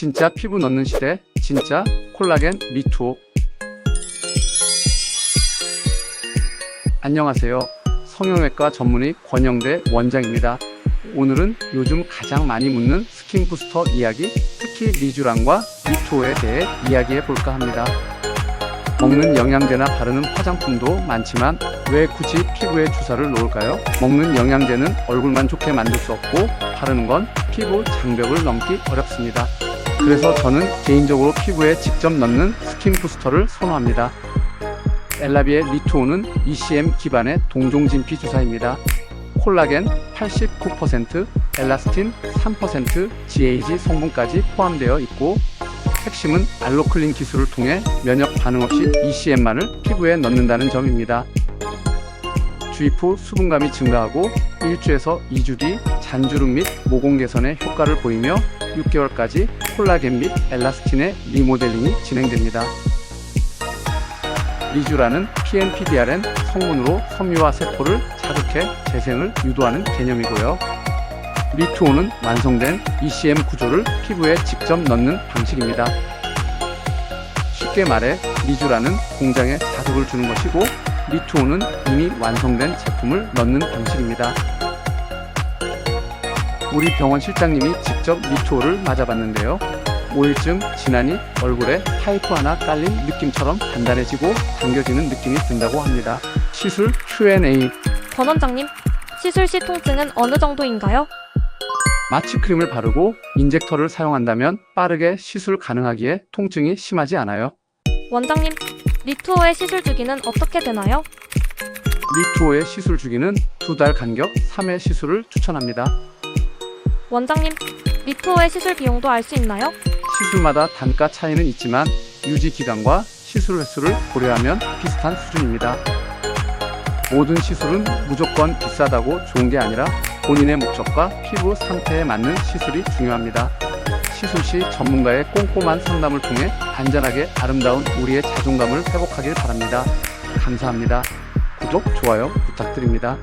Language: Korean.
진짜 피부 넣는 시대, 진짜 콜라겐 미투. 안녕하세요. 성형외과 전문의 권영대 원장입니다. 오늘은 요즘 가장 많이 묻는 스킨 부스터 이야기, 특히 리쥬란과 미투어에 대해 이야기해 볼까 합니다. 먹는 영양제나 바르는 화장품도 많지만 왜 굳이 피부에 주사를 놓을까요? 먹는 영양제는 얼굴만 좋게 만들 수 없고 바르는 건 피부 장벽을 넘기 어렵습니다. 그래서 저는 개인적으로 피부에 직접 넣는 스킨 부스터를 선호합니다. 엘라비의 리투오는 ECM 기반의 동종 진피 주사입니다. 콜라겐 89%, 엘라스틴 3%, GAG 성분까지 포함되어 있고 핵심은 알로클린 기술을 통해 면역 반응 없이 ECM만을 피부에 넣는다는 점입니다. 주입 후 수분감이 증가하고 1주에서 2주 뒤 잔주름 및 모공 개선에 효과를 보이며 6개월까지 콜라겐 및 엘라스틴의 리모델링이 진행됩니다. 리쥬라는 PNPDRN 성분으로 섬유화 세포를 자극해 재생을 유도하는 개념이고요. 리투오는 완성된 ECM 구조를 피부에 직접 넣는 방식입니다. 쉽게 말해 리쥬라는 공장에 자극을 주는 것이고 리투오는 이미 완성된 제품을 넣는 방식입니다. 우리 병원 실장님이 직접 리투오를 맞아봤는데요. 5일쯤 지나니 얼굴에 파이프 하나 깔린 느낌처럼 단단해지고 당겨지는 느낌이 든다고 합니다. 시술 Q&A 권 원장님, 시술 시 통증은 어느 정도인가요? 마취 크림을 바르고 인젝터를 사용한다면 빠르게 시술 가능하기에 통증이 심하지 않아요. 원장님, 리투어의 시술 주기는 어떻게 되나요? 리투오의 시술 주기는 두 달 간격 3회 시술을 추천합니다. 원장님, 리투어의 시술 비용도 알 수 있나요? 시술마다 단가 차이는 있지만 유지 기간과 시술 횟수를 고려하면 비슷한 수준입니다. 모든 시술은 무조건 비싸다고 좋은 게 아니라 본인의 목적과 피부 상태에 맞는 시술이 중요합니다. 시술 시 전문가의 꼼꼼한 상담을 통해 안전하게 아름다운 우리의 자존감을 회복하길 바랍니다. 감사합니다. 구독, 좋아요 부탁드립니다.